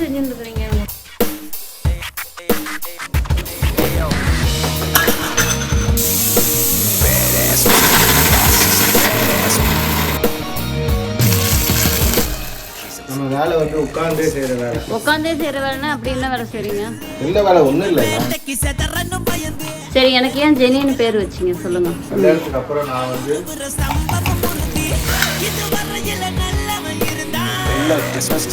செஞ்சுட்டு இருக்கிறீங்க நம்ம வேலை வந்து உட்கார்ந்தே செய்யற வேலை. உட்காந்தே செய்கிற வேலைன்னா அப்படி என்ன வேலை செய்றீங்க? இந்த வேலை சரி எனக்கு ஏன் ஜெனின்னு பேர் வச்சீங்க? சொல்லுங்க. அப்புறம் நான் வந்து கிறிஸ்மஸ்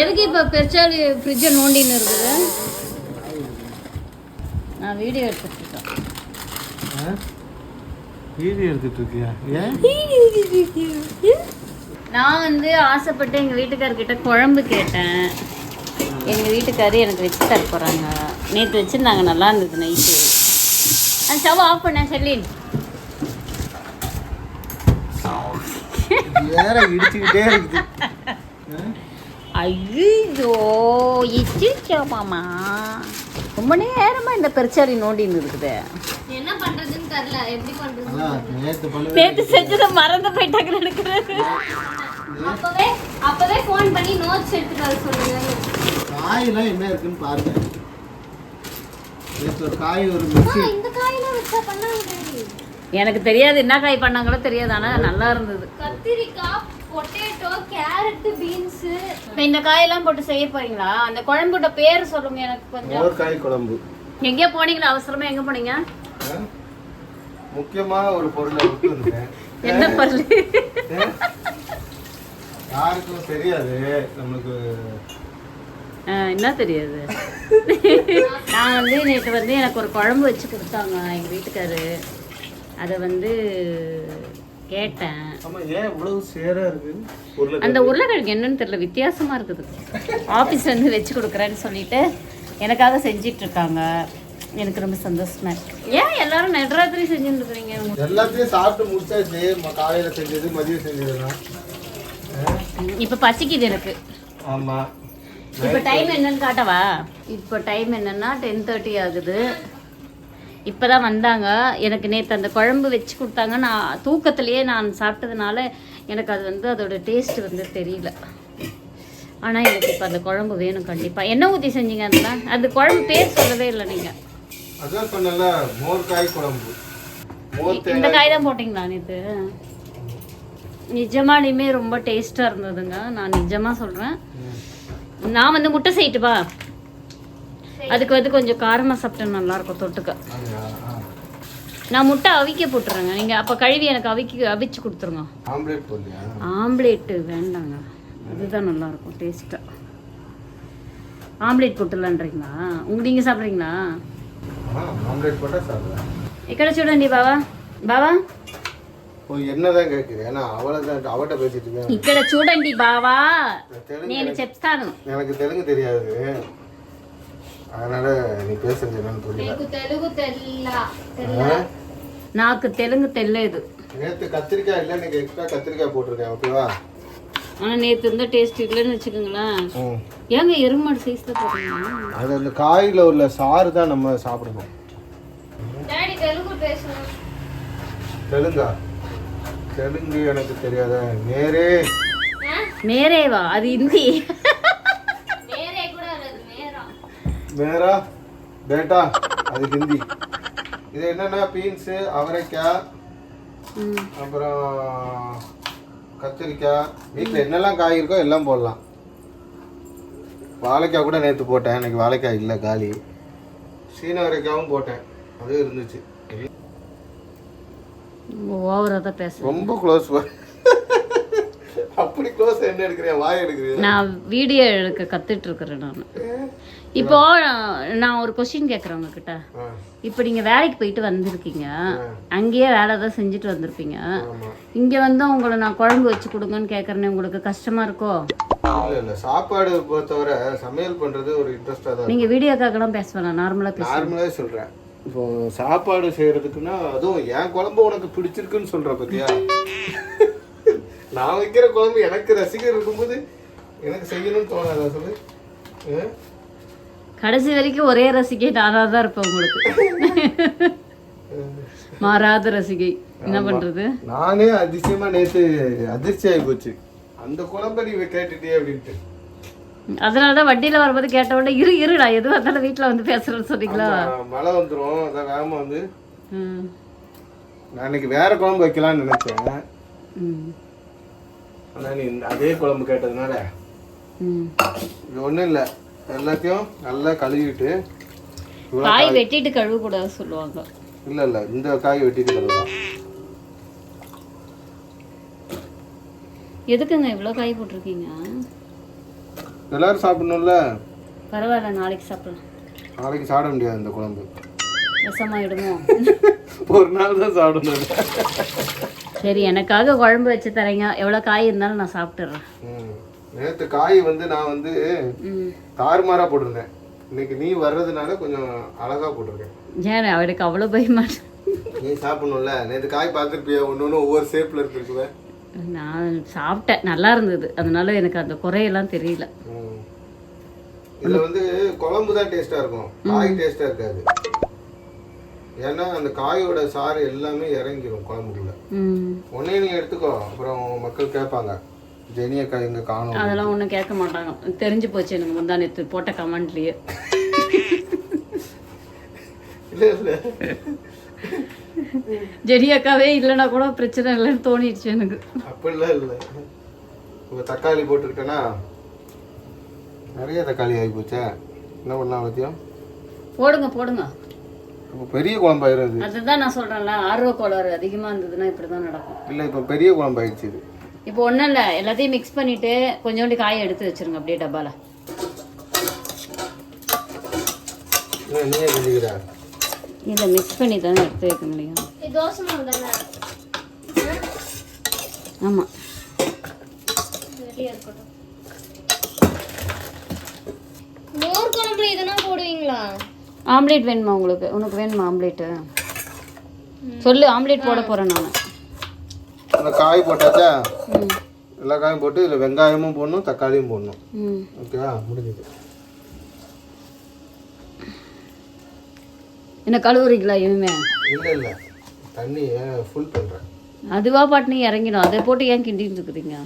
எதுக்கு இப்போ பெருச்சாலி ஃப்ரிட்ஜை நோண்டின்னு இருக்குது? நான் வீடியோ ஏன்? நான் வந்து ஆசைப்பட்டு எங்கள் வீட்டுக்காரர்கிட்ட குழம்பு கேட்டேன். எங்கள் வீட்டுக்காரு எனக்கு வச்சு தர போகிறாங்க நேற்று வச்சுருந்தாங்க நல்லா இருந்தது நைட்டு. அந்த ஸ்டவ் ஆஃப் பண்ணேன் செல்லின் வேற இடிச்சுக்கிட்டே இருக்குது. ஐயோ இச்சிச்சோ மாமா? ரொம்ப நேரமாக இந்த பெருச்சாலி நோண்டின்னு இருக்குது. என்ன பண்றதுன்னு தெரியல எப்படி பண்றது நேற்று செஞ்சதை மறந்து போயிட்டாங்க நினைக்கிறது அப்பவே அப்பவே ஃபோன் பண்ணி நோட்ஸ் எடுத்துட்டு வர சொல்லுங்க. காயெல்லாம் என்ன இருக்குன்னு பாருங்க. காய் ஒரு மிக்சி இந்த காயெல்லாம் வச்சா பண்ணாங்க எனக்கு தெரியாது என்ன காய் பண்ணாங்களோ தெரியாது ஆனால் நல்லா இருந்தது. கத்திரிக்காய் பொட்டேட்டோ கேரட் பீன்ஸ் இப்போ இந்த காயெல்லாம் போட்டு செய்ய போறீங்களா? அந்த குழம்போட பேர் சொல்லுங்க எனக்கு கொஞ்சம். காய் குழம்பு. எங்கேயோ போனீங்களா? அவசரமா எங்க போனீங்க? ஆ? முக்கியமான ஒரு பொருளை என்ன பொருள்? யாருக்கும் தெரியாது. நம்மளுக்கு என்ன தெரியாது? நான் வந்து நேற்று வந்து எனக்கு ஒரு குழம்பு வச்சு கொடுத்தாங்க எங்க வீட்டுக்காரு. அதை வந்து கேட்டேன். ஆமா ஏன் இவ்வளவு சேரா இருக்கு? பொருளை அந்த உருளைக்கிழங்கு என்னன்னு தெரியல வித்தியாசமா இருக்குது. ஆஃபீஸ்ல இருந்து வச்சு கொடுக்குறேன்னு சொல்லிட்டு எனக்காக செஞ்சிட்டு இருக்காங்க. எனக்கு ரொம்ப சந்தோஷமா இருக்கு. ஏன் எல்லாரும் நடுராத்திரி செஞ்சுட்டு இருக்கிறீங்க? எல்லாத்தையும் சாப்பிட்டு முடிச்சாச்சு. காலையில செஞ்சது மதியம் செஞ்சதுதான் இப்போ பசிக்குது எனக்கு. ஆமா. இப்போ டைம் என்னன்னு காட்டவா? இப்போ டைம் என்னன்னா டென் தேர்ட்டி ஆகுது. இப்போ தான் வந்தாங்க. எனக்கு நேற்று அந்த குழம்பு வச்சு கொடுத்தாங்க. நான் தூக்கத்திலேயே நான் சாப்பிட்டதுனால எனக்கு அது வந்து அதோட டேஸ்ட் வந்து தெரியல. ஆனால் எனக்கு இப்போ அந்த குழம்பு வேணும் கண்டிப்பாக என்ன ஊற்றி செஞ்சீங்க அதெல்லாம் அந்த குழம்பு பேர் சொல்லவே இல்லை நீங்கள் அதான் சொன்னல மோர் காய் குழம்பு. மோர் இந்த காய் தான் போட்டிங்களா நேற்று நிஜமாலுமே ரொம்ப டேஸ்ட்டாக இருந்ததுங்க. நான் நிஜமாக சொல்கிறேன் நான் வந்து முட்டை செய்யட்டுப்பா. அதுக்கு வந்து கொஞ்சம் காரமாக சாப்பிட்டா நல்லா இருக்கும் தொட்டுக்க ஆமா, ஆ. நான் முட்டை அவிக்க போட்டுறேங்க நீங்கள் அப்போ கழுவி எனக்கு அவிக்க அவிச்சு கொடுத்துருங்க ஆம்லேட் போடலையா ஆம்லேட்டு வேண்டாங்க இதுதான் நல்லா இருக்கும் டேஸ்ட்டாக ஆம்லேட் போட்டுலான்றீங்களா உங்க நீங்கள் சாப்பிட்றீங்களா ஆ, ஆம்லேட் போட்டா சாப்பிடுவேன் ఎక్కడ చూడండి బావా బావా ஓ என்னதான் கேட்குது ஏன்னா அவளை தான் அவட்ட பேசிட்டு இருக்கேன் ఇక్కడ చూడండి బావా தெலுங்கு నేను చెప్తాను எனக்கு தெலுங்கு தெரியாது அதனால நீ பேசுறது என்னன்னு புரியல. நாக்கு தெலுங்கு தெல்லது நேத்து கத்திரிக்காய் இல்ல நீங்க எக்ஸ்ட்ரா கத்திரிக்காய் போட்டிருக்கேன் ஓகேவா ஆனா நேத்து இருந்த டேஸ்ட் இல்லைன்னு வச்சுக்கோங்களேன். ஏங்க எருமாடு சைஸ்ல போடுறீங்க? அது அந்த காயில உள்ள சாறு தான் நம்ம சாப்பிடுவோம் டாடி தெலுங்கு பேசணும் தெலுங்கா? தெலுங்கு எனக்கு தெரியாத மேரே வா அது இந்தி மேரா பேட்டா அது ஹிந்தி. இது என்னன்னா பீன்ஸு அவரைக்காய். அப்புறம் கத்திரிக்காய். வீட்டில் என்னெல்லாம் காய் இருக்கோ எல்லாம் போடலாம். வாழைக்காய் கூட நேற்று போட்டேன். இன்னைக்கு வாழைக்காய் இல்லை காலி. சீன வரைக்காவும் போட்டேன். அது இருந்துச்சு. ஓவராக தான் பேசுகிறேன் ரொம்ப க்ளோஸ் அப்படி க்ளோஸ் என்ன எடுக்கிறியா? வாய் எடுக்கிறியா? நான் வீடியோ எடுக்க கற்றுட்டு இருக்கிறேன் நான். இப்போ நான் ஒரு கொஸ்டின் கேட்குறேன் உங்ககிட்ட இப்போ நீங்கள் வேலைக்கு போயிட்டு வந்திருக்கீங்க. அங்கேயே வேலை தான் செஞ்சுட்டு வந்திருப்பீங்க. இங்கே வந்து உங்களை நான் குழம்பு வச்சு கொடுங்கன்னு கேட்குறேன்னு உங்களுக்கு கஷ்டமாக இருக்கோ? இல்ல இல்ல. சாப்பாடு பொறுத்தவரை சமையல் பண்றது ஒரு இன்ட்ரெஸ்டா தான் நீங்கள் வீடியோக்காகலாம் பேச வேணாம் நார்மலாக பேச சொல்றேன். இப்போ சாப்பாடு செய்யறதுக்குன்னா அதுவும் என் குழம்பு உனக்கு பிடிச்சிருக்குன்னு சொல்ற பத்தியா? நான் வைக்கிற குழம்பு எனக்கு ரசிகர் இருக்கும்போது எனக்கு செய்யணும்னு தோணாதா சொல்லு? கடைசி வரைக்கும் ஒரே ரசிகை நானாக தான் இருப்பேன் உங்களுக்கு. மாறாத ரசிகை. என்ன பண்றது? நானே அதிசயமா நேத்து அதிர்ச்சி ஆகி போச்சு. அந்த குழம்பை நீ கேட்டுட்டே அப்படின்ட்டு. அதனால தான் வண்டியில வரும்போது கேட்ட உடனே இரு இருடா எதுவும் இருந்தாலும் வீட்டுல வந்து பேசுறேன்னு சொன்னீங்களா? மழை வந்துரும் அதான் வேகமா வந்து. நான் இன்னைக்கு வேற குழம்பு வைக்கலாம்னு நினைச்சேன். ம். ஆனா நீ அதே குழம்பு கேட்டதுனால. இது ஒண்ணும் இல்ல. எல்லாத்தையும் நல்லா கழுவிட்டு காய் வெட்டிட்டு கழுவ கூடாது சொல்லுவாங்க. இல்ல இல்ல இந்த காய் வெட்டிட்டு கழுவலாம். எதுக்குங்க இவ்வளோ காய் போட்டிருக்கீங்க? எல்லாரும் சாப்பிடணும்ல? பரவாயில்ல நாளைக்கு சாப்பிடலாம். நாளைக்கு சாப்பிட முடியாது இந்த குழம்பு. விஷமாயிடுமோ? ஒரு நாள் தான் சாப்பிடணும். சரி எனக்காக குழம்பு வச்சு தரீங்க. எவ்வளோ காய் இருந்தாலும் நான் சாப்பிட்டுறேன். நேத்து காய் வந்து நான் வந்து தாறுமாறா போட்டிருந்தேன். இன்னைக்கு நீ வர்றதுனால கொஞ்சம் அழகா போட்டிருக்கேன். ஏன் அவருக்கு அவ்வளோ பயமாட்டேன் நீ சாப்பிடணும்ல. நேத்து காய் பார்த்துருப்பியா ஒன்று ஒன்று ஒவ்வொரு ஷேப்ல இருக்குல்ல நான் சாப்பிட்டேன். நல்லா இருந்தது. அதனால எனக்கு அந்த குறையெல்லாம் தெரியல. இதுல வந்து குழம்பு தான் டேஸ்டா இருக்கும். காய் டேஸ்டா இருக்காது. ஏன்னா அந்த காயோட சாறு எல்லாமே இறங்கிரும் குழம்புக்குள்ள. உடனே நீ எடுத்துக்கோ. அப்புறம் மக்கள் கேட்பாங்க. ஜெனிய காய் எங்க காணும். அதெல்லாம் ஒன்றும் கேட்க மாட்டாங்க. தெரிஞ்சு போச்சு எனக்கு முந்தா நேற்று போட்ட கமெண்ட்லேயே. அக்காவே இல்லைன்னா கூட பிரச்சனை இல்லைன்னு தோணிடுச்சு எனக்கு. அப்படிலாம் இல்லை. இப்போ தக்காளி போட்டுக்கிட்டேன்னா நிறைய தக்காளி ஆகி போச்சே. என்ன பண்ணலாம் பத்தியம் போடுங்க போடுங்க. இப்போ பெரிய குழம்பாயிரும் இது அதுதான் நான் சொல்கிறேன்ல ஆர்வ கோளாறு அதிகமாக இருந்ததுன்னா இப்படி தான் நடக்கும். இல்லை இப்போ பெரிய குழம்பாயிடுச்சு இது. இப்போ ஒன்றும் இல்லை எல்லாத்தையும் மிக்ஸ் பண்ணிவிட்டு கொஞ்சோண்டு காயை எடுத்து வச்சிருங்க அப்படியே டப்பாவில் இல்லை மிக்ஸ் பண்ணி தானே எடுத்து வைக்க முடியும் இது தோசை மாவு தானே? ஆமாம் மோர் குழம்புல இதெல்லாம் போடுவீங்களா? ஆம்லேட் வேணுமா உங்களுக்கு? உனக்கு வேணுமா ஆம்லேட்டு? சொல்லு ஆம்லேட் போட போகிறேன் நான். அந்த காய் போட்டாச்சா? எல்லா காயும் போட்டு இதில் வெங்காயமும் போடணும் தக்காளியும் போடணும். ம். ஓகேவா முடிஞ்சது. என்ன கழுவுறீங்களா இனிமே? இல்லை இல்லை. தண்ணியை ஃபுல் பண்ணுறேன் அதுவா பாட்டு நீ இறங்கிடும். அதை போட்டு ஏன் கிண்டிட்டு இருக்கிறீங்க?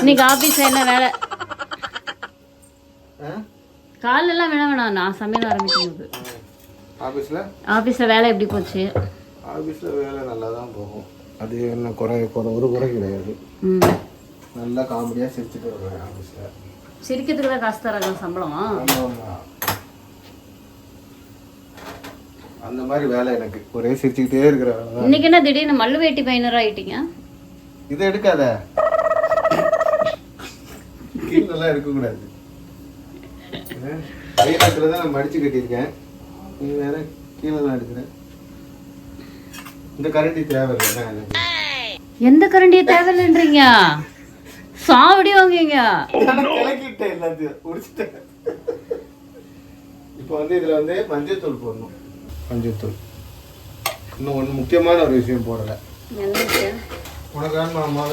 இன்னைக்கு ஆஃபீஸில் என்ன வேலை? ஆ? காலெல்லாம் வேணாம் வேணாம். நான் சமையல் ஆரம்பிக்கும் போது ஆஃபீஸில் ஆஃபீஸில் வேலை எப்படி போச்சு? ஆஃபீஸில் வேலை நல்லா தான் போகும். அது என்ன குறை குறை ஒரு குறை கிடையாது. நல்லா காமெடியாக சிரிச்சுட்டு வருவேன் ஆஃபீஸில் சிரிக்கிறதுக்கு தான் காசு தராங்க சம்பளம். அந்த மாதிரி வேலை எனக்கு. ஒரே சிரிச்சுக்கிட்டே இருக்கிற வேலை இன்னைக்கு என்ன திடீர்னு மல்லு வேட்டி பையனர் ஆயிட்டீங்க? இதை எடுக்காத. கீழெல்லாம் எடுக்கக்கூடாது கைநாட்டில் தான் நான் மடிச்சு கட்டியிருக்கேன். நீ வேற கீழே தான் எடுக்கிறேன் இந்த கரண்டி தேவை இல்லை எனக்கு எந்த கரண்டியை தேவையில்லைன்றீங்க? சாவடி வாங்குங்க நான் கிளக்கிட்டேன் எல்லாத்தையும் முடிச்சிட்டேன். இப்போ வந்து இதில் வந்து மஞ்சள்தூள் போடணும். மஞ்சள்தூள் இன்னும் ஒன்று முக்கியமான ஒரு விஷயம் போடலை.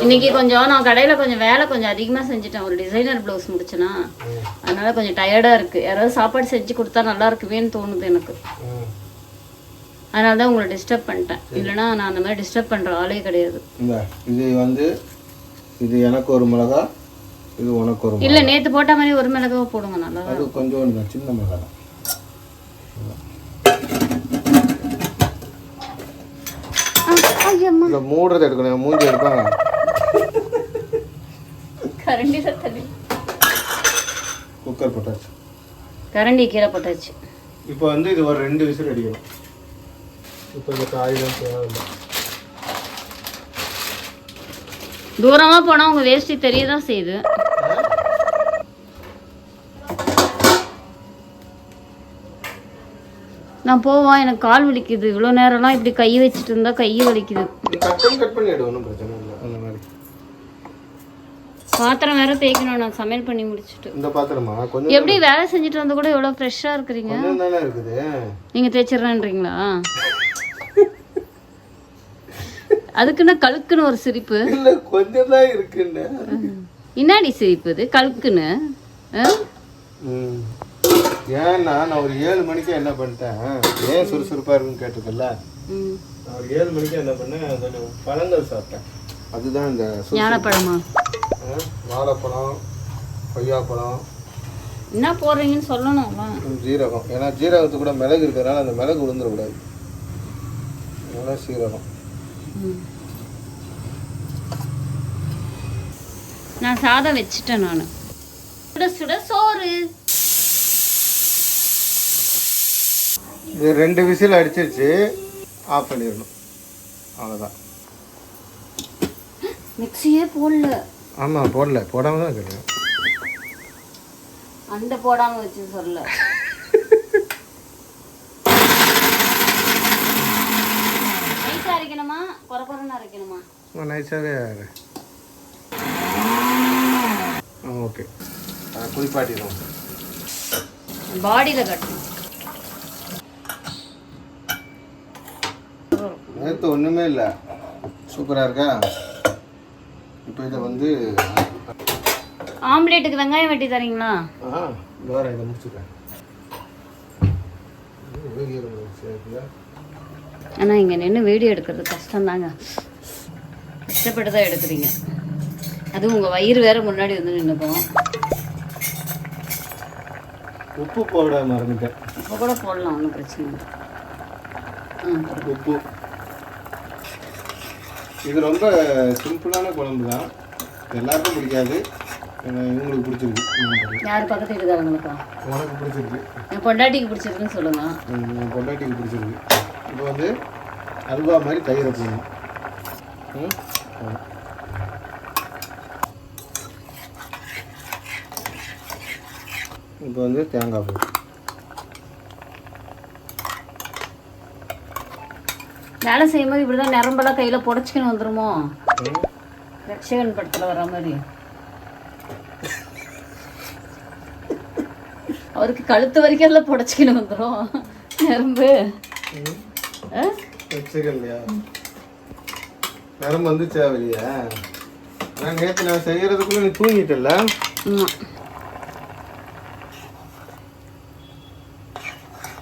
இன்னைக்கு கொஞ்சம் நான் கடையில் கொஞ்சம் வேலை கொஞ்சம் அதிகமாக செஞ்சுட்டேன். ஒரு டிசைனர் ப்ளவுஸ் முடிச்சேனா அதனால கொஞ்சம் டயர்டாக இருக்குது யாராவது சாப்பாடு செஞ்சு கொடுத்தா நல்லா இருக்குவேன்னு தோணுது எனக்கு. அதனால தான் உங்களை டிஸ்டர்ப் பண்ணிட்டேன். இல்லைன்னா நான் அந்த மாதிரி டிஸ்டர்ப் பண்ணுற ஆளே கிடையாது. இந்த இது வந்து இது எனக்கு ஒரு மிளகா இது உனக்கு ஒரு இல்லை நேற்று போட்ட மாதிரி ஒரு மிளகாவை போடுங்க நல்லா அது கொஞ்சோண்டு தான், சின்ன மிளகா இதை மூடுறது எடுக்கணும் மூஞ்சி எடுப்பாங்க கரண்டியில் தண்ணி குக்கர் போட்டாச்சு. கரண்டி கீழே போட்டாச்சு. இப்போ வந்து இது ஒரு ரெண்டு விசில் அடிக்கணும். இப்போ இந்த காயெல்லாம் தேவையில்லை. தூரமாக போனால் உங்கள் வேஷ்டி தெரிய தான் செய்யுது நான் போவோம் எனக்கு கால் வலிக்குது. இவ்வளோ நேரம்லாம் இப்படி கை வச்சுட்டு இருந்தா கை வலிக்குது. பாத்திரம் வேற தேய்க்கணும் நான் சமையல் பண்ணி முடிச்சுட்டு. இந்த பாத்திரமா? கொஞ்சம் எப்படி வேலை செஞ்சுட்டு வந்து கூட எவ்வளோ ஃப்ரெஷ்ஷாக இருக்கிறீங்க? நீங்கள் தேய்ச்சிடுறேன்றீங்களா அதுக்குன்னு கழுக்குன்னு ஒரு சிரிப்பு. இல்லை கொஞ்சம் தான் இருக்குன்னு. இன்னாடி சிரிப்பு இது? கழுக்குன்னு. ஏன்னா நான் ஒரு ஏழு மணிக்கு என்ன பண்ணிட்டேன்? ஏன் சுறுசுறுப்பாக இருக்குன்னு கேட்டிருக்கல ம். நான் ஒரு ஏழு மணிக்கு என்ன பண்ணேன்? கொஞ்சம் பழங்கள் சாப்பிட்டேன். அதுதான் இந்த சுறுசுறுப்பு. ஞானப்பழமா வாழைப்பழம் கொய்யாப்பழம். என்ன போடுறீங்கன்னு சொல்லணும் ஜீரகம். ஏன்னா ஜீரகத்துக்கு கூட மிளகு இருக்கிறதுனால அந்த மிளகு விழுந்துடக்கூடாது அதனால சீரகம். நான் சாதம் வச்சுட்டேன் நான். சுட சுட சோறு. இது ரெண்டு விசில் அடிச்சிருச்சு. ஆஃப் பண்ணிடணும். அவ்வளோதான் மிக்சியே போடல. ஆமாம் போடல. போடாம தான் கிடையாது அந்த போடாம வச்சு சொல்ல அரைக்கணுமா குறைன்னு அரைக்கணுமா? நைஸாகவே ஆ ஓகே குளிப்பாட்டிடுவோம் பாடியில கட்டணும் நேற்று ஒன்றுமே இல்லை. சூப்பராக இருக்கா? இப்போ இதை வந்து ஆம்லேட்டுக்கு வெங்காயம் வெட்டி தரீங்களா? ஆ வேற இதை முடிச்சுக்கிறேன். ஆனா இங்க நின்று வீடியோ எடுக்கிறது கஷ்டம்தாங்க. கஷ்டப்பட்டு தான் எடுக்கிறீங்க. அதுவும் உங்க வயிறு வேற முன்னாடி வந்து நின்றுக்கும் உப்பு போட மறந்துட்டேன் இப்போ கூட போடலாம் ஒன்றும் பிரச்சனை இல்லை. உப்பு. இது ரொம்ப சிம்பிளான குழம்பு தான் எல்லாருக்கும் பிடிக்காது. இவங்களுக்கு பிடிச்சிருக்கு. யார் பக்கத்து வீட்டுக்காரங்களுக்கா? உனக்கு பிடிச்சிருக்கு. என் பொண்டாட்டிக்கு பிடிச்சிருக்குன்னு சொல்லுங்க. பொண்டாட்டிக்கு பிடிச்சிருக்கு. இப்போ வந்து அல்வா மாதிரி தயிரை போடணும். இப்போ வந்து தேங்காய் பூ வேலை செய்யும்போது இப்படிதான் நரம்பெல்லாம் கையில புடச்சிக்கணும் வந்துருமோ. ரட்சகன் படத்துல வர மாதிரி. அவருக்கு கழுத்து வரைக்கும் எல்லாம் புடச்சிக்கணும் வந்துரும். நரம்பு. ஆ? வச்சுக்க இல்லையா நரம்பு வந்துச்சா வெளியே? நான் நேற்று நான் செய்யறதுக்குள்ள நீ தூங்கிட்டல.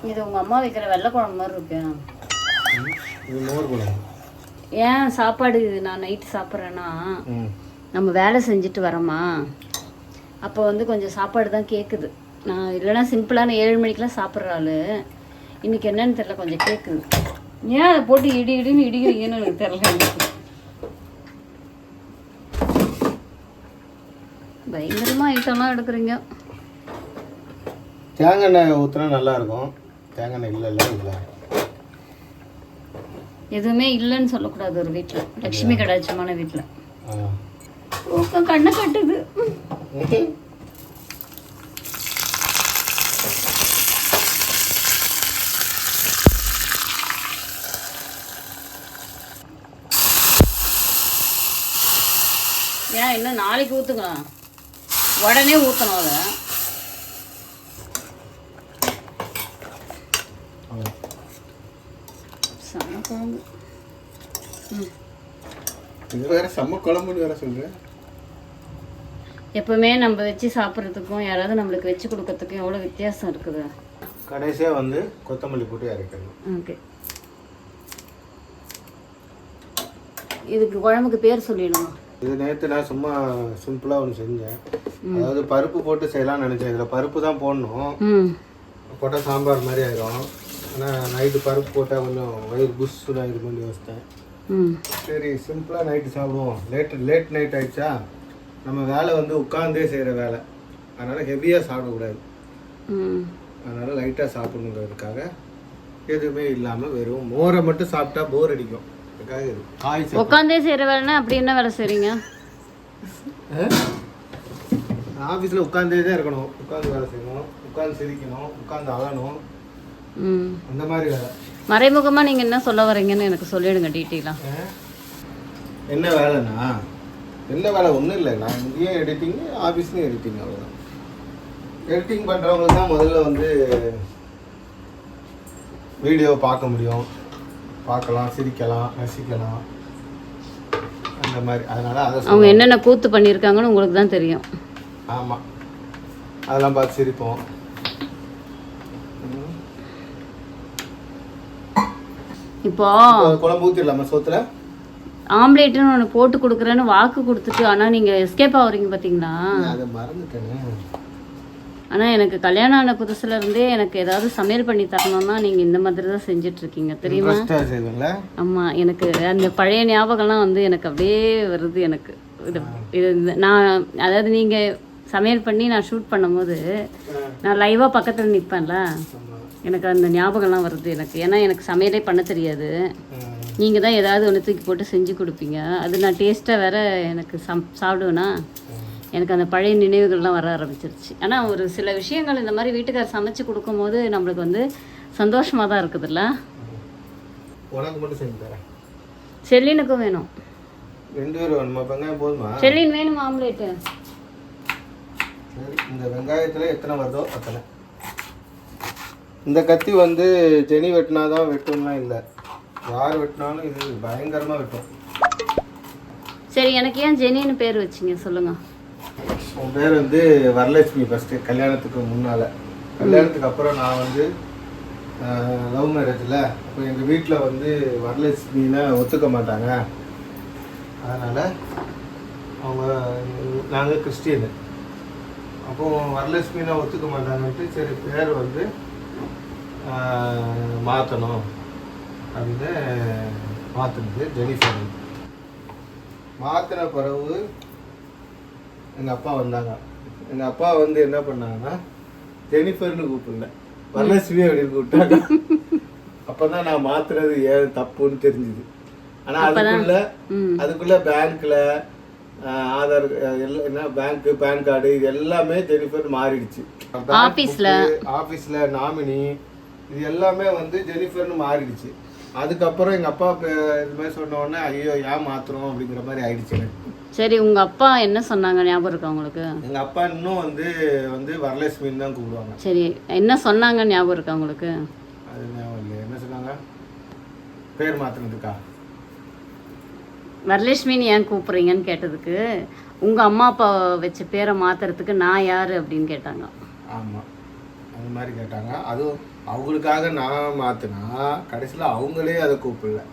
இது உங்க அம்மா வைக்கிற வெள்ளை குழம்பு மாதிரி இருக்கு. இது மோர் குழம்பு. ஏன் சாப்பாடு நான் நைட்டு சாப்பிட்றேன்னா நம்ம வேலை செஞ்சுட்டு வரோமா? அப்போ வந்து கொஞ்சம் சாப்பாடு தான் கேட்குது நான் இல்லைன்னா சிம்பிளான ஏழு மணிக்கெலாம் சாப்பிட்ற ஆளு. இன்னைக்கு என்னன்னு தெரில கொஞ்சம் கேட்குது ஏன் அதை போட்டு இடி இடின்னு இடிக்கிறீங்கன்னு எனக்கு தெரில பயங்கரமாக ஐட்டம்லாம் எடுக்கிறீங்க. தேங்காய் எண்ணெய் ஊற்றினா நல்லா இருக்கும். தேங்காய் எண்ணெய் இல்லைல்ல இல்லை. எதுவுமே இல்லைன்னு சொல்லக்கூடாது ஒரு வீட்டில் லக்ஷ்மி கடாட்சமான வீட்டில் கண்ணை கட்டுது ஏன் இன்னும் நாளைக்கு ஊற்றுக்கலாம் உடனே ஊற்றணும் அதை. செம குழம்பு. ம். இது வேற செம்ம குழம்புன்னு வேற சொல்கிறேன் எப்பவுமே நம்ம வச்சு சாப்பிட்றதுக்கும் யாராவது நம்மளுக்கு வச்சு கொடுக்கறதுக்கும் எவ்வளோ வித்தியாசம் இருக்குது. கடைசியாக வந்து கொத்தமல்லி போட்டு இறக்கணும் ஓகே. இதுக்கு குழம்புக்கு பேர் சொல்லிடணும். இது நேற்று நான் சும்மா சிம்பிளாக ஒன்று செஞ்சேன். அதாவது பருப்பு போட்டு செய்யலாம்னு நினச்சேன். இதில் பருப்பு தான் போடணும். போட்டால் சாம்பார் மாதிரி ஆயிரும். ஆனால் நைட்டு பருப்பு போட்டால் கொஞ்சம் வயிறு புஷ்ஷுன்னு ஆயிருக்கும்னு யோசித்தேன். சரி சிம்பிளாக நைட்டு சாப்பிடுவோம். லேட் லேட் நைட் ஆயிடுச்சா? நம்ம வேலை வந்து உட்காந்தே செய்கிற வேலை. அதனால் ஹெவியாக சாப்பிடக்கூடாது. அதனால் லைட்டாக சாப்பிடணுங்கிறதுக்காக எதுவுமே இல்லாமல் வெறும் மோரை மட்டும் சாப்பிட்டா போர் அடிக்கும். உட்காந்தே செய்கிற வேலைன்னா அப்படி என்ன வேலை செய்கிறீங்க ஆஃபீஸில் உட்காந்தே தான் இருக்கணும். உட்காந்து வேலை செய்யணும். உட்காந்து சிரிக்கணும். உட்காந்து அழணும். ம். அந்த மாதிரி வேலை. மறைமுகமாக நீங்கள் என்ன சொல்ல வரீங்கன்னு எனக்கு சொல்லிடுங்க டீட்டெயிலாக? என்ன வேலைண்ணா என்ன வேலை ஒன்றும் இல்லை. நான் இங்கேயும் எடிட்டிங் ஆஃபீஸ்லேயும் எடிட்டிங் அவ்வளோதான் எடிட்டிங் பண்ணுறவங்களுக்கு தான் முதல்ல வந்து வீடியோ பார்க்க முடியும். பார்க்கலாம் சிரிக்கலாம் ரசிக்கலாம். அந்த மாதிரி. அதனால் அதை அவங்க என்னென்ன கூத்து பண்ணியிருக்காங்கன்னு உங்களுக்கு தான் தெரியும். ஆமாம் அதெல்லாம் பார்த்து சிரிப்போம். இப்போ குழம்பு ஊற்றிடலாமா சோத்துல? ஆம்லேட்னு ஒன்று போட்டு கொடுக்குறேன்னு வாக்கு கொடுத்துட்டு ஆனால் நீங்கள் எஸ்கேப் ஆகுறீங்க பார்த்தீங்களா அதை மறந்துட்டேனே. ஆனால் எனக்கு கல்யாணம் ஆன புதுசுல இருந்தே எனக்கு ஏதாவது சமையல் பண்ணி தரணும்னா நீங்கள் இந்த மாதிரி தான் செஞ்சுட்டு இருக்கீங்க தெரியுமா ஆமாம் எனக்கு அந்த பழைய ஞாபகம்லாம் வந்து எனக்கு அப்படியே வருது எனக்கு. இது நான் அதாவது நீங்கள் சமையல் பண்ணி நான் ஷூட் பண்ணும்போது நான் லைவாக பக்கத்தில் நிற்பேன்ல எனக்கு அந்த ஞாபகம்லாம் வருது எனக்கு. ஏன்னா எனக்கு சமையலே பண்ண தெரியாது. நீங்கள் தான் ஏதாவது ஒன்று தூக்கி போட்டு செஞ்சு கொடுப்பீங்க. அது நான் டேஸ்ட்டாக வேற எனக்கு சம் சாப்பிடுவேனா? எனக்கு அந்த பழைய நினைவுகள்லாம் வர ஆரம்பிச்சிருச்சு. ஆனால் ஒரு சில விஷயங்கள் இந்த மாதிரி வீட்டுக்காரர் சமைச்சு கொடுக்கும்போது நம்மளுக்கு வந்து சந்தோஷமாக தான் இருக்குதுல்ல? செல்லினுக்கும் வேணும். ரெண்டு பேரும் வேணுமா? வெங்காயம் போதுமா? செல்லின் வேணும் ஆம்லேட்டு? சரி இந்த வெங்காயத்தில் எத்தனை வருதோ அத்தனை. இந்த கத்தி வந்து ஜெனி வெட்டினா தான் வெட்டும்லாம் இல்லை. யார் வெட்டினாலும் இது பயங்கரமாக வெட்டும். சரி எனக்கு ஏன் ஜெனின்னு பேர் வச்சிங்க? சொல்லுங்க. உன் பேர் வந்து வரலட்சுமி ஃபஸ்ட்டு கல்யாணத்துக்கு முன்னால். கல்யாணத்துக்கு அப்புறம் நான் வந்து லவ் மேரேஜில் அப்போ எங்கள் வீட்டில் வந்து வரலட்சுமினா ஒத்துக்க மாட்டாங்க. அதனால் அவங்க நாங்கள் கிறிஸ்டியனு. அப்போ வரலட்சுமினா ஒத்துக்க மாட்டாங்கன்ட்டு சரி பேர் வந்து மாற்றணும் அப்படின்னு மாற்றினது ஜெனிஃபர். மாற்றின பிறகு எங்கள் அப்பா வந்தாங்க. எங்கள் அப்பா வந்து என்ன பண்ணாங்கன்னா ஜெனிஃபர்னு கூப்பிடல. வரலட்சுமி அப்படின்னு கூப்பிட்டாங்க. அப்போ தான் நான் மாத்துறது ஏன் தப்புன்னு தெரிஞ்சுது. ஆனால் அதுக்குள்ள அதுக்குள்ள பேங்க்ல ஆதார் எல்லாம் என்ன பேங்க் பேன் கார்டு இது எல்லாமே ஜெனிஃபர் மாறிடுச்சு. ஆபீஸ்ல. ஆஃபீஸில் நாமினி இது எல்லாமே வந்து ஜெனிஃபர்னு மாறிடுச்சு. அதுக்கப்புறம் எங்கள் அப்பா இது மாதிரி சொன்ன உடனே ஐயோ ஏன் மாத்துறோம்? அப்படிங்கிற மாதிரி ஆயிடுச்சு எனக்கு. சரி உங்க அப்பா என்ன சொன்னாங்க? ஞாபகம் இருக்கா உங்களுக்கு? எங்கள் அப்பா இன்னும் வந்து வந்து வரலட்சுமின்னு தான் கூப்பிடுவாங்க. சரி என்ன சொன்னாங்க? ஞாபகம் இருக்கா உங்களுக்கு? அது ஞாபகம் இல்லையா. என்ன சொன்னாங்க? பேர் மாற்றினதுக்கா வரலட்சுமின்னு ஏன் கூப்பிட்றீங்கன்னு கேட்டதுக்கு உங்க அம்மா அப்பா வச்ச பேரை மாத்துறதுக்கு நான் யாரு அப்படின்னு கேட்டாங்க. ஆமாம் அந்த மாதிரி கேட்டாங்க. அதுவும் அவங்களுக்காக நான் மாற்றினா கடைசியில் அவங்களே அதை கூப்பிடல.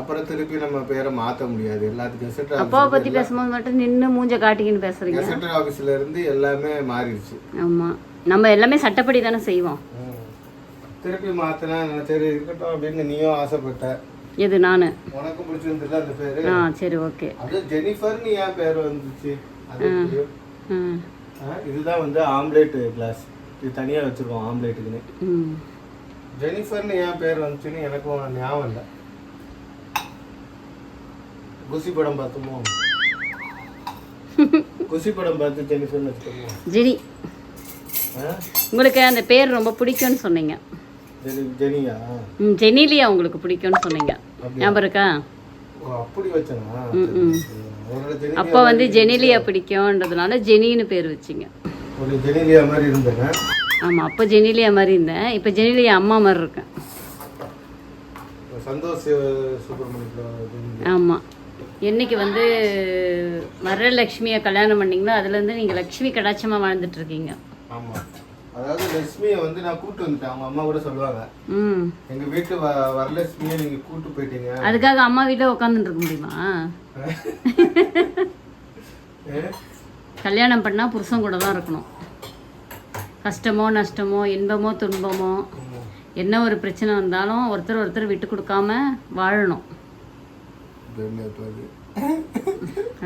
அப்புறம் திருப்பி நம்ம பேரை மாற்ற முடியாது. எல்லாத்துக்கும் கெசட் அப்பாவை பத்தி பேசும்போது மட்டும் நின்று மூஞ்ச காட்டிக்கின்னு பேசுறீங்க. கெசட் ஆஃபீஸில் இருந்து எல்லாமே மாறிடுச்சு. ஆமா. நம்ம எல்லாமே சட்டப்படி தானே செய்வோம். திருப்பி மாற்றினா சரி இருக்கட்டும் அப்படின்னு நீயும் ஆசைப்பட்ட. எது நான்? உனக்கும் பிடிச்சிருந்துல அந்த பேர்? ஆ சரி ஓகே. அது ஜெனிஃபர்னு ஏன் பேர் வந்துச்சு? அது இதுதான் வந்து ஆம்லேட் கிளாஸ். இது தனியாக வச்சுருக்கோம் ஆம்லேட்டுக்குன்னு. ம். ஜெனிஃபர்னு ஏன் பேர் வந்துச்சுன்னு எனக்கும் ஞாபகம் இல்லை. குசி படம் பார்த்துமோ? குசி படம் பார்த்து ஜெனிஃபர்னு வச்சுக்கோமோ ஜெனி? உங்களுக்கு அந்த பேர் ரொம்ப பிடிக்கும்னு சொன்னீங்க. ஜெனி ஜெனியா? ம் ஜெனிலியா உங்களுக்கு பிடிக்கும்னு சொன்னீங்க. ஞாபகம் இருக்கா? அப்படி வச்சனா? அப்போ வந்து ஜெனிலியா பிடிக்கும்ன்றதுனால ஜெனின்னு பேர் வச்சிங்க. ஒரு ஜெனிலியா மாதிரி இருந்தேங்க ஆமாம் அப்போ ஜெனிலியா மாதிரி இருந்தேன். இப்போ ஜெனிலியா அம்மா மாதிரி இருக்கேன். சந்தோஷ் ஆமாம் என்னைக்கு வந்து வரலட்சுமியை கல்யாணம் பண்ணீங்களோ அதுலேருந்து நீங்கள் லக்ஷ்மி கடாட்சமாக வாழ்ந்துட்டு இருக்கீங்க. ஆமாம் அதாவது லட்சுமியை வந்து நான் கூட்டு வந்துட்டேன். அவங்க அம்மா கூட சொல்லுவாங்க. ம். எங்க வீட்டு வரலட்சுமியை நீங்க கூட்டு போயிட்டீங்க. அதுக்காக அம்மா வீட்டில் உட்காந்துட்டு இருக்க முடியுமா? கல்யாணம் பண்ணால் புருஷன் கூட தான் இருக்கணும். கஷ்டமோ நஷ்டமோ இன்பமோ துன்பமோ என்ன ஒரு பிரச்சனை வந்தாலும் ஒருத்தர் ஒருத்தர் விட்டு கொடுக்காம வாழணும்?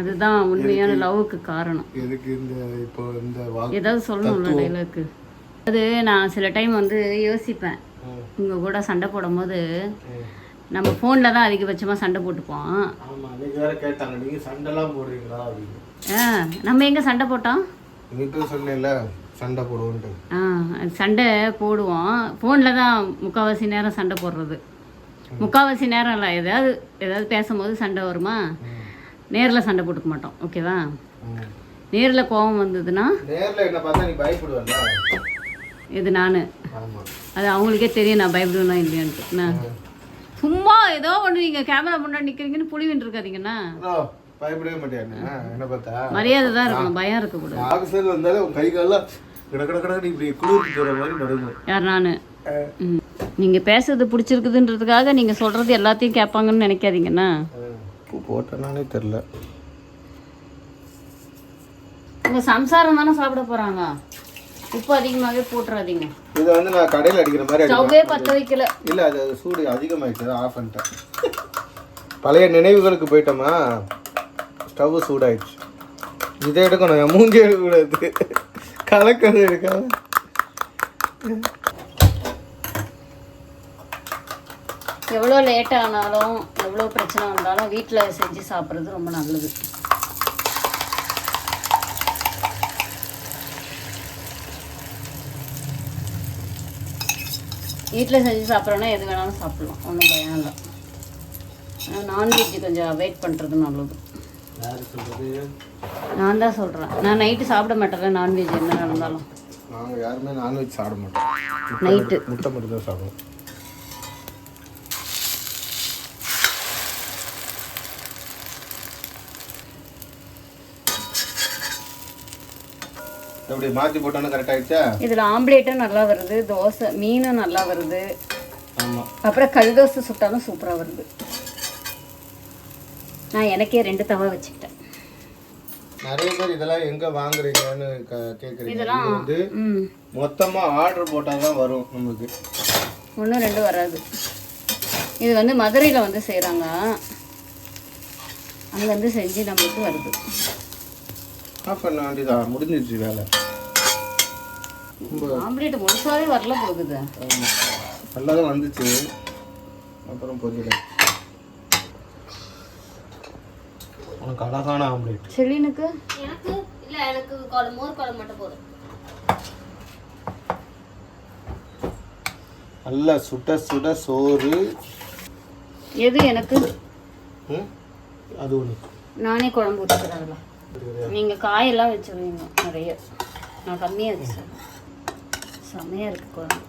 அதுதான் உண்மையான லவ்வுக்கு காரணம். எதுக்கு இந்த இப்போ இந்த ஏதாவது சொல்லணும்ல டைலாக்கு அது நான் சில டைம் வந்து யோசிப்பேன். உங்கள் கூட சண்டை போடும்போது. நம்ம ஃபோனில் தான் அதிகபட்சமாக சண்டை போட்டுப்போம். நம்ம எங்கே சண்டை போட்டோம்? சண்டை அது சண்டை போடுவோம். ஃபோனில் தான் முக்கால்வாசி நேரம் சண்டை போடுறது. முக்கால்வாசி நேரம் இல்லை ஏதாவது ஏதாவது பேசும்போது சண்டை வருமா? நேரில் சண்டை போட்டுக்க மாட்டோம் ஓகேவா. நேரில் கோபம் வந்ததுன்னா? நேர்ல என்ன பார்த்தா நீ பயப்படுவல்ல. இது நான். அது அவங்களுக்கே தெரியும் நான் பயப்படுவேனா இல்லையான்ட்டு. நான் சும்மா ஏதோ ஒன்று நீங்கள் கேமரா முன்னாடி நிற்கிறீங்கன்னு புளிவின்னு இருக்காதீங்கண்ணா பயப்படவே என்ன என்ன பார்த்தா? மரியாதை தான் இருக்கணும் பயம் இருக்கக்கூடாது. ஆஃபீஸர் வந்தாலே உன் கை காலெல்லாம் கிட கிட கிட இப்படி குளிர் போகிற மாதிரி நடுங்கும் யார் நான்? நீங்கள் பேசுறது பிடிச்சிருக்குதுன்றதுக்காக நீங்கள் சொல்கிறது எல்லாத்தையும் கேட்பாங்கன்னு நினைக்காதீங்கண்ணா. தெரில. உங்கள் சம்சாரம் தானே சாப்பிட போகிறாங்க உப்பு அதிகமாகவே போட்டுறாதீங்க. இதை வந்து நான் கடையில் அடிக்கிற மாதிரி ஸ்டவ்வே பற்ற வைக்கல. இல்லை அது சூடு அதிகமாகிடுச்சு ஆஃப் பண்ணிட்டேன். பழைய நினைவுகளுக்கு போயிட்டோமா ஸ்டவ் சூடாயிடுச்சு. இதை எடுக்கணும் மூஞ்சி எடுக்கக்கூடாது. கலக்கிறது எடுக்காம எவ்வளோ லேட் ஆனாலும் எவ்வளோ பிரச்சனை வந்தாலும் வீட்டில் செஞ்சு சாப்பிட்றது ரொம்ப நல்லது. வீட்டில் செஞ்சு சாப்பிட்றோன்னா எது வேணாலும் சாப்பிட்லாம். ஒன்றும் பயம் இல்லை. நான்வெஜ் கொஞ்சம் அவாய்ட் பண்ணுறது நல்லது. நான் தான் சொல்கிறேன் நான் நைட்டு சாப்பிட மாட்டேன் நான்வெஜ் என்ன நடந்தாலும். நாங்கள் யாருமே நான்வெஜ் சாப்பிட மாட்டோம். நைட்டு முட்டை மட்டும் தான் சாப்பிடுவோம். எப்படி மாற்றி போட்டோன்னு கரெக்ட் ஆயிடுச்சா? இதில் ஆம்லேட்டும் நல்லா வருது தோசை மீனும் நல்லா வருது. ஆமாம் அப்புறம் கல் தோசை சுட்டாலும் சூப்பராக வருது. நான் எனக்கே ரெண்டு தவா வச்சுக்கிட்டேன். நிறைய பேர் இதெல்லாம் எங்கே வாங்குறீங்கன்னு க கேட்குறீங்க இதெல்லாம் இது வந்து ம். மொத்தமாக ஆர்டர் போட்டால் தான் வரும் நமக்கு. ஒன்றும் ரெண்டு வராது. இது வந்து மதுரையில் வந்து செய்கிறாங்க அங்கேருந்து செஞ்சு நம்மளுக்கு வருது. ஆஃப் பண்ண வேண்டியதான் முடிஞ்சிருச்சு வேலை. ரொம்ப ஆம்லேட் முழுசாவே வரல போகுது. நல்லா தான் வந்துச்சு. அப்புறம் பொரியல. உனக்கு அழகான ஆம்லேட் செலினுக்கு? எனக்கு? இல்ல எனக்கு குழம்பு மோர் குழம்பு மட்டும் போதும். நல்லா சுட சுட சோறு. எது எனக்கு? ம்? அது ஒன்று நானே குழம்பு ஊற்றிக்கிறேன் அதில். நீங்கள் காயெல்லாம் வச்சுருவீங்க நிறைய. நான் கம்மியாக வச்சு செம்மையாக இருக்கு குழம்பு.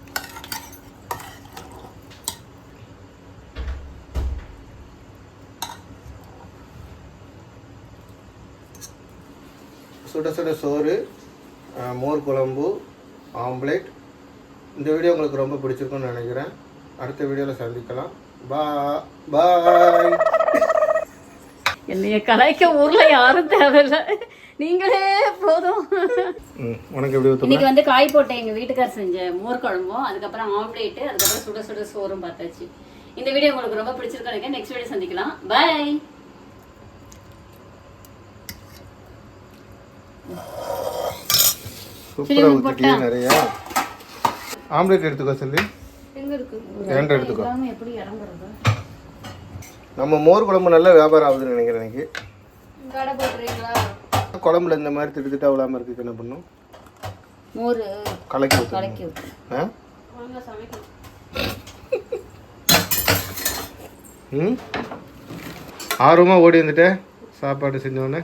சுட சுட சோறு மோர் குழம்பு ஆம்லேட் இந்த வீடியோ உங்களுக்கு ரொம்ப பிடிச்சிருக்கும்னு நினைக்கிறேன். அடுத்த வீடியோவில் சந்திக்கலாம். பா பாய். என்னைய கலாய்க்க ஊரில் யாரும் தேவையில்லை. நீங்களே போதும். இன்னைக்கு வந்து காய் போட்டேன். எங்கள் வீட்டுக்கார் செஞ்ச மோர் குழம்பும் அதுக்கப்புறம் ஆம்லேட்டு அதுக்கப்புறம் சுட சுட சோறும் பார்த்தாச்சு. இந்த வீடியோ உங்களுக்கு ரொம்ப பிடிச்சிருக்கு நினைக்கிறேன். நெக்ஸ்ட் வீடியோ சந்திக்கலாம். பை சூப்பராக ஊற்றிட்டியே நிறையா. ஆம்லேட் எடுத்துக்கோ சொல்லி. எங்க இருக்கு? எடுத்துக்கோ. எப்படி இறங்குறது? நம்ம மோர் குழம்பு நல்ல வியாபாரம் ஆகுதுன்னு நினைக்கிறேன் எனக்கு. குழம்புல இந்த மாதிரி திட்டு திட்டா விழாமல் இருக்கு என்ன பண்ணும்? மோர் கலக்கி கலக்கி ஆ? ம்? ஆர்வமாக ஓடி வந்துட்டேன் சாப்பாடு செஞ்சோடனே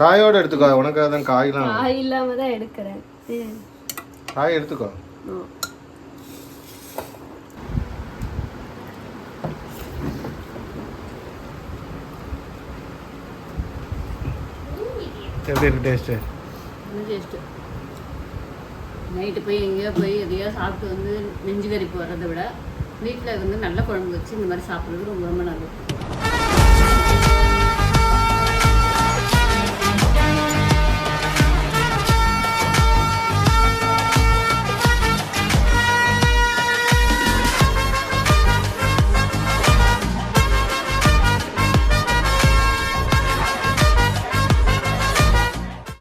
காயோட எடுத்துக்கோ. உனக்காக தான் காய்லாம் காய் இல்லாம தான் எடுக்கிறேன். காய் எடுத்துக்கோ. எப்படி இருக்கு டேஸ்ட்டு டேஸ்ட்டு நைட்டு போய் எங்கேயோ போய் எதையோ சாப்பிட்டு வந்து நெஞ்சு கறிப்பு வர்றதை விட வீட்டில் வந்து நல்ல குழம்பு வச்சு இந்த மாதிரி சாப்பிட்றது ரொம்ப ரொம்ப நல்லது.